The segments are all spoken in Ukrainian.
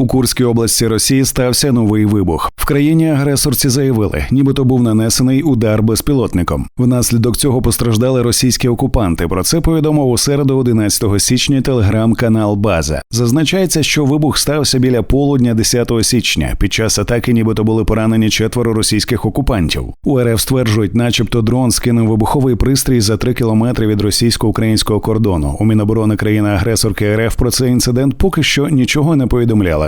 У Курській області Росії стався новий вибух. В країні агресорці заявили, нібито був нанесений удар безпілотником. Внаслідок цього постраждали російські окупанти. Про це повідомив у середу, 11 січня, телеграм-канал База. Зазначається, що вибух стався біля полудня 10 січня. Під час атаки, нібито були поранені четверо російських окупантів. У РФ стверджують, начебто дрон скинув вибуховий пристрій за 3 кілометри від російсько-українського кордону. У Міноборони країни-агресорки РФ про цей інцидент поки що нічого не повідомляла.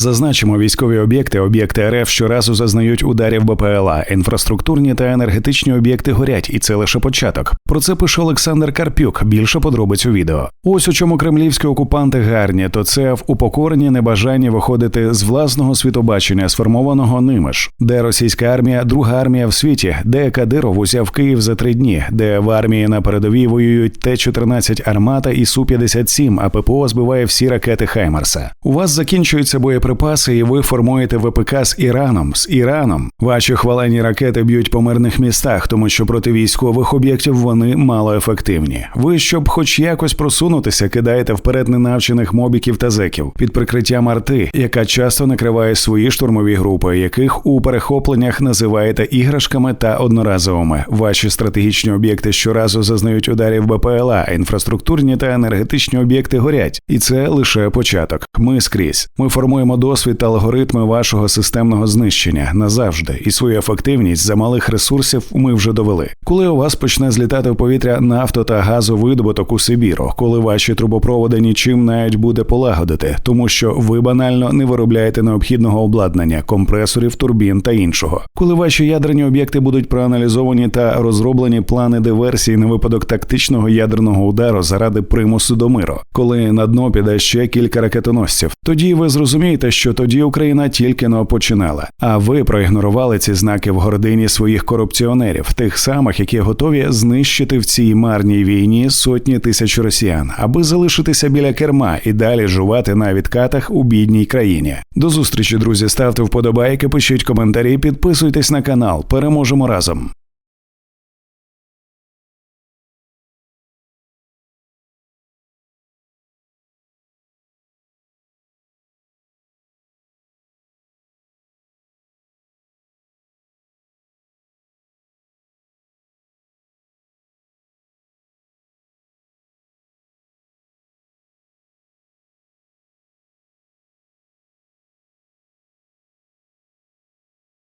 Зазначимо, військові об'єкти, об'єкти РФ щоразу зазнають ударів БПЛА. Інфраструктурні та енергетичні об'єкти горять, і це лише початок. Про це пише Олександр Карпюк. Більше подробиць у відео. Ось у чому кремлівські окупанти гарні, то це в упокоренні небажанні виходити з власного світобачення, сформованого ними ж, де російська армія, друга армія в світі, де Кадиров узяв Київ за три дні, де в армії на передовій воюють Т-14 армата і Су-57, а ППО збиває всі ракети Хаймарса. У вас закінчуються боєприпаси, і ви формуєте ВПК з Іраном. З Іраном ваші хвалені ракети б'ють по мирних містах, тому що проти військових об'єктів вони мало ефективні. Ви, щоб хоч якось просунутися, кидаєте вперед ненавчених мобіків та зеків під прикриттям арти, яка часто накриває свої штурмові групи, яких у перехопленнях називаєте іграшками та одноразовими. Ваші стратегічні об'єкти щоразу зазнають ударів БПЛА, інфраструктурні та енергетичні об'єкти горять, і це лише початок. Ми скрізь. Ми формуємо досвід та алгоритми вашого системного знищення назавжди, і свою ефективність за малих ресурсів ми вже довели. Коли у вас почне злітати в повітря нафто та газовидобуток у Сибіру, коли ваші трубопроводи нічим навіть буде полагодити, тому що ви банально не виробляєте необхідного обладнання, компресорів, турбін та іншого. Коли ваші ядерні об'єкти будуть проаналізовані та розроблені плани диверсії на випадок тактичного ядерного удару заради примусу до миру, коли на дно піде ще кілька ракетоносців, тоді ви зрозумієте, що тоді Україна тільки но починала. А ви проігнорували ці знаки в гордині своїх корупціонерів, тих самих, які готові знищити в цій марній війні сотні тисяч росіян, аби залишитися біля керма і далі жувати на відкатах у бідній країні. До зустрічі, друзі. Ставте вподобайки, пишіть коментарі, підписуйтесь на канал. Переможемо разом.